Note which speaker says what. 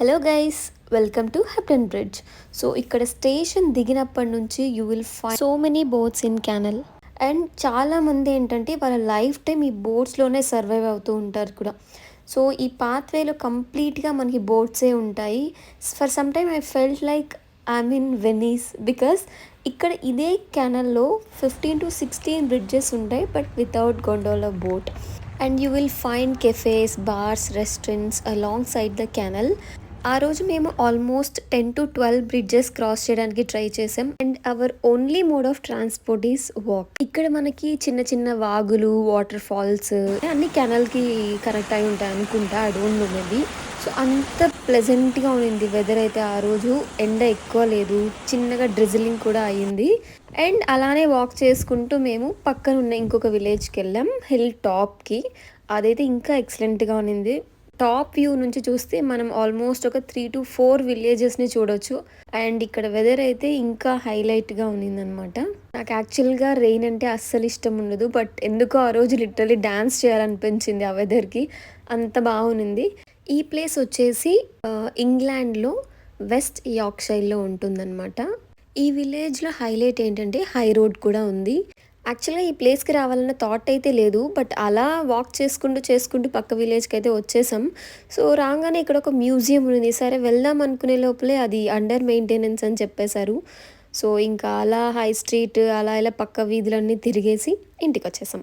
Speaker 1: Hello guys welcome to Hebden bridge so ఇక్కడ station దిగినప్పటి నుంచి you will phi so many boats in canal and చాలామంది ఏంటంటే వాళ్ళ లైఫ్ టైం ఈ బోట్స్లోనే సర్వైవ్ అవుతూ ఉంటారు కూడా. సో ఈ పాత్వేలో కంప్లీట్గా మనకి బోట్సే ఉంటాయి. For some time I felt like I mean Venice because ఇక్కడ ఇదే క్యానల్లో ఫిఫ్టీన్ టు సిక్స్టీన్ బ్రిడ్జెస్ ఉంటాయి but without gondola boat and you will find cafes bars restaurants along side the canal ఆ రోజు మేము almost ten to twelve bridges cross చేయడానికి try చేసాం. And our only mode of transport is walk ఇక్కడ మనకి చిన్న చిన్న వాగులు వాటర్ ఫాల్స్ అన్ని కెనల్కి కనెక్ట్ అయి ఉంటాయి అనుకుంటా. I don't know maybe so అంత ప్లెజెంట్గా ఉండింది. వెదర్ అయితే ఆ రోజు ఎండ ఎక్కువ లేదు. చిన్నగా డ్రిజిలింగ్ కూడా అయ్యింది. అండ్ అలానే వాక్ చేసుకుంటూ మేము పక్కన ఉన్న ఇంకొక విలేజ్కి వెళ్ళాం హిల్ టాప్కి అదైతే ఇంకా ఎక్సలెంట్గా ఉన్నింది టాప్ వ్యూ నుంచి చూస్తే మనం ఆల్మోస్ట్ ఒక త్రీ టు ఫోర్ విలేజెస్ని చూడొచ్చు. అండ్ ఇక్కడ వెదర్ అయితే ఇంకా హైలైట్గా ఉన్నిందనమాట. నాకు యాక్చువల్గా రెయిన్ అంటే అస్సలు ఇష్టం ఉండదు. బట్ ఎందుకో ఆ రోజు లిటరలీ డ్యాన్స్ చేయాలనిపించింది ఆ వెదర్కి. అంత బాగుంది. ఈ ప్లేస్ వచ్చేసి ఇంగ్లాండ్లో వెస్ట్ యార్క్షైర్లో ఉంటుందన్నమాట. ఈ విలేజ్లో హైలైట్ ఏంటంటే హై రోడ్ కూడా ఉంది. యాక్చువల్గా ఈ ప్లేస్కి రావాలన్న థాట్ అయితే లేదు బట్ అలా వాక్ చేసుకుంటూ చేసుకుంటూ పక్క విలేజ్కి అయితే వచ్చేసాం. సో రాగానే ఇక్కడ ఒక మ్యూజియం ఉంది. సరే వెళ్దాం అనుకునే లోపలే అది అండర్ మెయింటెనెన్స్ అని చెప్పేశారు. సో ఇంకా అలా హై స్ట్రీట్ అలా ఇలా పక్క వీధులన్నీ తిరిగేసి ఇంటికి వచ్చేసాం.